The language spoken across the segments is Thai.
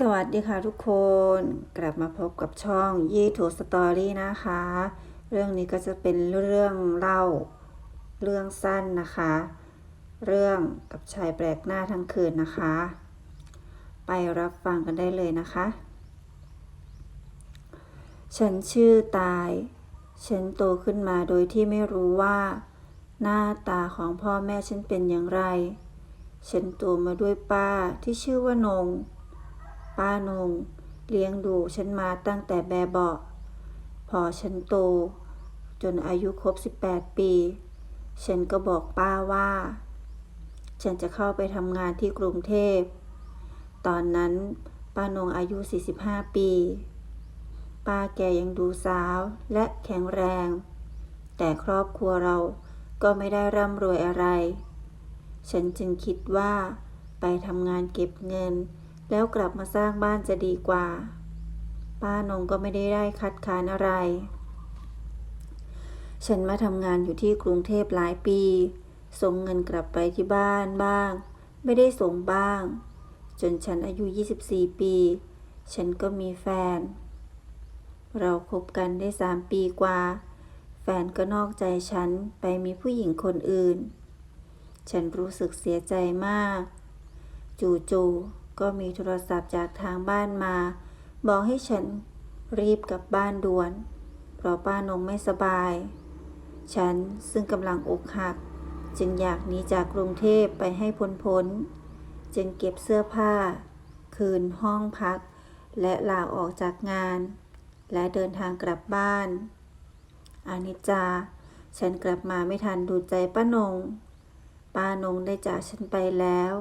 สวัสดีค่ะทุกคนกลับมาพบกับช่องยี่ถูสตอรี่นะคะ เรื่องนี้ก็จะเป็นเรื่องเล่า เรื่องสั้นนะคะ เรื่องกับชายแปลกหน้าทั้งคืนนะคะ ไปรับฟังกันได้เลยนะคะ ฉันชื่อตาย ฉันโตขึ้นมาโดยที่ไม่รู้ว่า หน้าตาของพ่อแม่ฉันเป็นอย่างไร ฉันโตมาด้วยป้าที่ชื่อว่านง ป้านง เลี้ยงดูฉันมาตั้งแต่แบบเบาะพอฉันโต จนอายุครบ 18 ปี ฉันก็บอกป้าว่า ฉันจะเข้าไปทำงานที่กรุงเทพ ตอนนั้นป้านงอายุ 45 ปี ป้าแกยังดูสาวและแข็งแรง แต่ครอบครัวเราก็ไม่ได้ร่ำรวยอะไร ฉันจึงคิดว่าไปทำงานเก็บเงิน แล้วกลับมาสร้างบ้านจะดีกว่า ป้านงก็ไม่ได้ได้คัดค้านอะไร ฉันมาทำงานอยู่ที่กรุงเทพหลายปี ส่งเงินกลับไปที่บ้านบ้าง ไม่ได้ส่งบ้าง จนฉันอายุ 24 ปี ฉันก็มีแฟน เราคบกันได้สามปีกว่า แฟนก็นอกใจฉันไปมีผู้หญิงคนอื่น ฉันรู้สึกเสียใจมาก จู่ๆ ก็มีโทรศัพท์จากทางบ้านมา บอกให้ฉันรีบกลับบ้านด่วน เพราะป้านงไม่สบาย ฉันซึ่งกำลังอกหัก จึงอยากหนีจากกรุงเทพไปให้พ้นพ้นๆจึงเก็บเสื้อผ้า คืนห้องพัก และลาออกจากงาน และเดินทางกลับบ้าน อานิจจา ฉันกลับมาไม่ทันดูใจป้านง ป้านงได้จากฉันไปแล้ว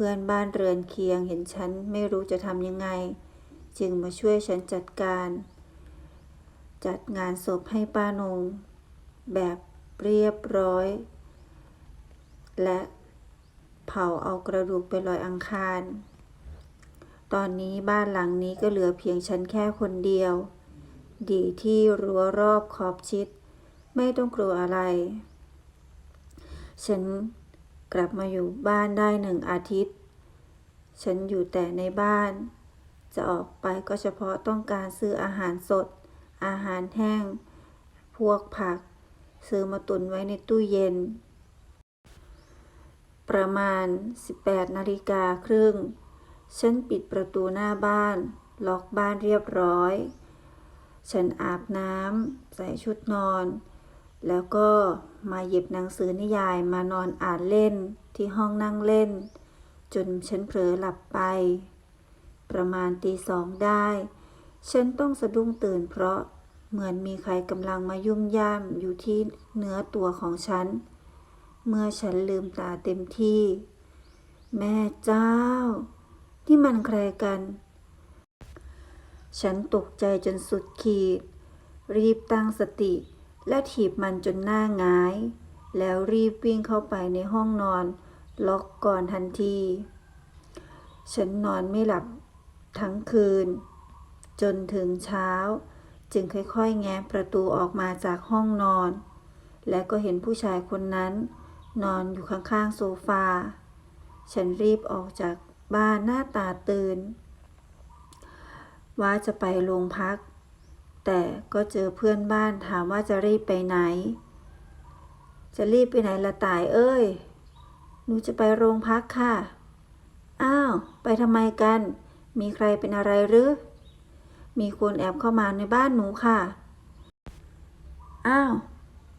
พื่อนบ้านเรือนเคียงเห็นฉันไม่รู้จะทำยังไง จึงมาช่วยฉันจัดการ จัดงานศพให้ป้านง แบบเรียบร้อย และเผาเอากระดูกไปลอยอังคาร ตอนนี้บ้านหลังนี้ก็เหลือเพียงฉันแค่คนเดียว ดีที่รั้วรอบขอบชิด ไม่ต้องกลัวอะไร ฉัน กลับมาอยู่บ้านได้หนึ่งอาทิตย์ ฉันอยู่แต่ในบ้าน จะออกไปก็เฉพาะต้องการซื้ออาหารสด อาหารแห้ง พวกผัก ซื้อมาตุนไว้ในตู้เย็น ประมาณ 18 นาฬิกาครึ่ง ฉันปิดประตูหน้าบ้าน ล็อกบ้านเรียบร้อย ฉันอาบน้ำใส่ชุดนอน แล้วก็มาหยิบหนังสือนิยายมานอนอ่านเล่นที่ห้องนั่งเล่น จนฉันเผลอหลับไป ประมาณตีสองได้ ฉันต้องสะดุ้งตื่นเพราะเหมือนมีใครกำลังมายุ่มย่ามอยู่ที่เนื้อตัวของฉัน เมื่อฉันลืมตาเต็มที่ แม่เจ้า ที่มันใครกัน ฉันตกใจจนสุดขีด รีบตั้งสติ และถีบมันจนหน้าหงาย แล้วรีบวิ่งเข้าไปในห้องนอน ล็อกก่อนทันที ฉันนอนไม่หลับทั้งคืน จนถึงเช้า จึงค่อยๆ แง้มประตูออกมาจากห้องนอน และก็เห็นผู้ชายคนนั้น นอนอยู่ข้างๆโซฟา ฉันรีบออกจากบ้านหน้าตาตื่น ว่าจะไปโรงพัก แต่ก็เจอเพื่อนบ้านถามว่าจะรีบไปไหน จะรีบไปไหนละตายเอ้ย หนูจะไปโรงพักค่ะ อ้าว ไปทำไมกัน มีใครเป็นอะไรหรือ มีคนแอบเข้ามาในบ้านหนูค่ะ อ้าว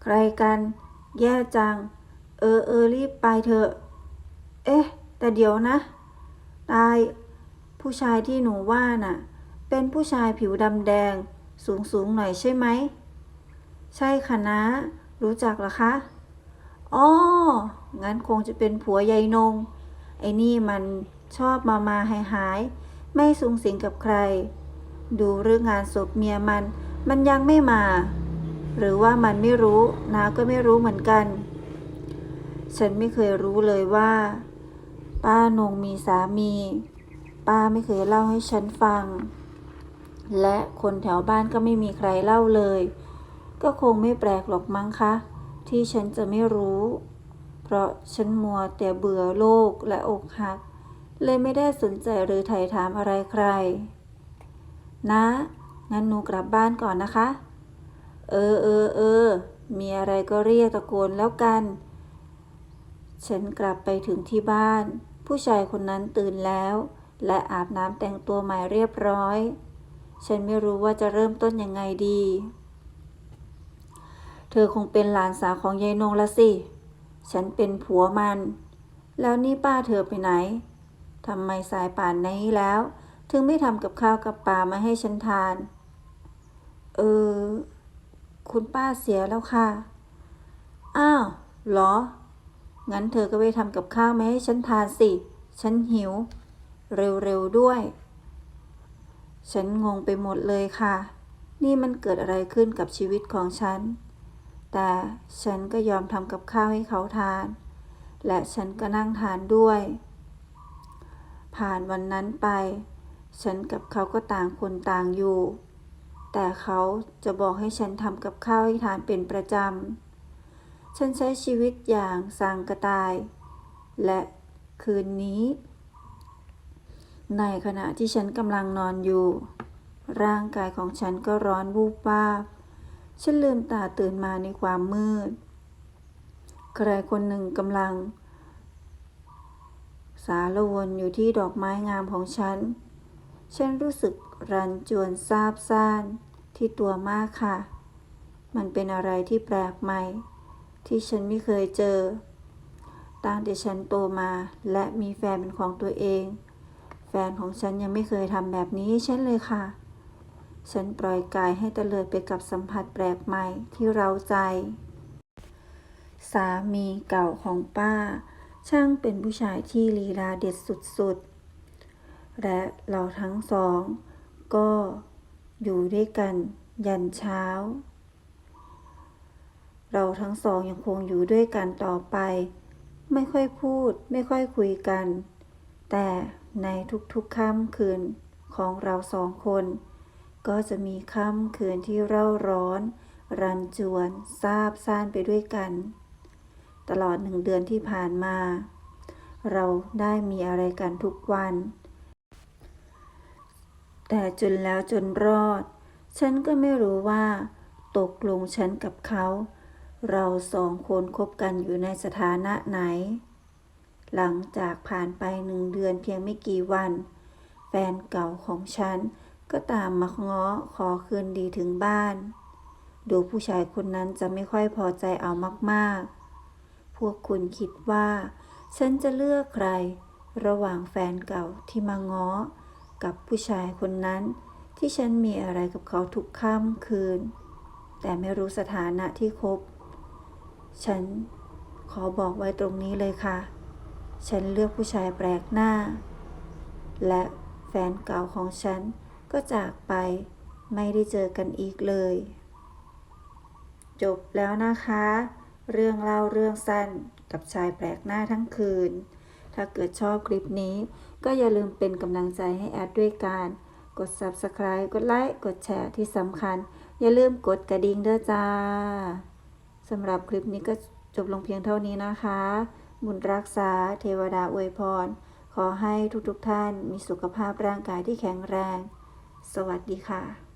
ใครกัน แย่จัง เออเออรีบไปเถอะ เอ๊ะ แต่เดี๋ยวนะ ตาย ผู้ชายที่หนูว่าน่ะ เป็นผู้ชายผิวดำแดง สูงสูงหน่อยใช่ไหม ใช่ค่ะนะ รู้จักเหรอคะอ๋องั้นคงจะเป็นผัวยายนง ไอ้นี่มันชอบมามาหายหาย ไม่สูงสิงกับใคร ดูเรื่องงานศพเมียมัน มันยังไม่มา หรือว่ามันไม่รู้นาก็ไม่รู้เหมือนกัน ฉันไม่เคยรู้เลยว่า ป้านงมีสามี ป้าไม่เคยเล่าให้ฉันฟัง และคนแถวบ้านก็ไม่มีใครเล่าเลย ก็คงไม่แปลกหรอกมั้งคะ ที่ฉันจะไม่รู้ เพราะฉันมัวแต่เบื่อโลกและอกหัก เลยไม่ได้สนใจหรือไถ่ถามอะไรใคร นะ งั้นหนูกลับบ้านก่อนนะคะ เออเออเออ มีอะไรก็เรียกตะโกนแล้วกัน ฉันกลับไปถึงที่บ้าน ผู้ชายคนนั้นตื่นแล้ว และอาบน้ำแต่งตัวใหม่เรียบร้อย ฉันไม่รู้ว่าจะเริ่มต้นยังไงดี เธอคงเป็นหลานสาวของยายนงละสิ ฉันเป็นผัวมัน แล้วนี่ป้าเธอไปไหน ทำไมสายป่านนี้แล้ว ถึงไม่ทำกับข้าวกับปลามาให้ฉันทาน เออ คุณป้าเสียแล้วค่ะ อ้าวเหรอ งั้นเธอก็ไปทำกับข้าวมาให้ฉันทานสิ ฉันหิว เร็วๆด้วย ฉันงงไปหมดเลยค่ะ นี่มันเกิดอะไรขึ้นกับชีวิตของฉัน แต่ฉันก็ยอมทำกับข้าวให้เขาทาน และฉันก็นั่งทานด้วย ผ่านวันนั้นไป ฉันกับเขาก็ต่างคนต่างอยู่ แต่เขาจะบอกให้ฉันทำกับข้าวให้ทานเป็นประจำ ฉันใช้ชีวิตอย่างสางกระตาย และคืนนี้ ในขณะที่ฉันกำลังนอนอยู่ ร่างกายของฉันก็ร้อนวูบวาบ ฉันลืมตาตื่นมาในความมืด ใครคนหนึ่งกำลัง สารวนอยู่ที่ดอกไม้งามของฉัน ฉันรู้สึกรันจวนซาบซ่านที่ตัวมากค่ะ มันเป็นอะไรที่แปลกใหม่ ที่ฉันไม่เคยเจอ ตั้งแต่ฉันโตมาและมีแฟนเป็นของตัวเอง แฟนของฉันยังไม่เคยทำแบบนี้ให้ฉันเลยค่ะ ฉันปล่อยกายให้เตลิดไปกับสัมผัสแปลกใหม่ที่เราใจ สามีเก่าของป้า ช่างเป็นผู้ชายที่ลีลาเด็ดสุดๆ และเราทั้งสอง ก็อยู่ด้วยกันยันเช้า เราทั้งสองยังคงอยู่ด้วยกันต่อไป ไม่ค่อยพูด ไม่ค่อยคุยกัน แต่ ในทุกๆค่ำคืนของเราสองคน ก็จะมีค่ำคืนที่เร่าร้อน รันจวนซาบซ่านไปด้วยกัน ตลอดหนึ่งเดือนที่ผ่านมา เราได้มีอะไรกันทุกวัน แต่จนแล้วจนรอด ฉันก็ไม่รู้ว่า ตกลงฉันกับเขา เราสองคนคบกันอยู่ในสถานะไหน หลังจากผ่านไปหนึ่งเดือนเพียงไม่กี่วัน แฟนเก่าของฉันก็ตามมาง้อขอคืนดีถึงบ้าน ดูผู้ชายคนนั้นจะไม่ค่อยพอใจเอามากๆ พวกคุณคิดว่า ฉันจะเลือกใคร ระหว่างแฟนเก่าที่มาง้อ กับผู้ชายคนนั้น ที่ฉันมีอะไรกับเขาทุกค่ำคืน แต่ไม่รู้สถานะที่คบ ฉันขอบอกไว้ตรงนี้เลยค่ะ ฉันเลือกผู้ชายแปลกหน้า และแฟนเก่าของฉันก็จากไปไม่ได้เจอกันอีกเลย จบแล้วนะคะ เรื่องเล่าเรื่องสั้นกับชายแปลกหน้าทั้งคืน ถ้าเกิดชอบคลิปนี้ ก็อย่าลืมเป็นกำลังใจให้แอดด้วยการ กด Subscribe กดไลค์ กดแชร์ที่สำคัญ อย่าลืมกดกระดิ่งเด้อจ้าสำหรับคลิปนี้ก็จบลงเพียงเท่านี้นะคะ บุญรักษา เทวดาอวยพร ขอให้ทุกๆทท่านมีสุขภาพร่างกายที่แข็งแรง สวัสดีค่ะ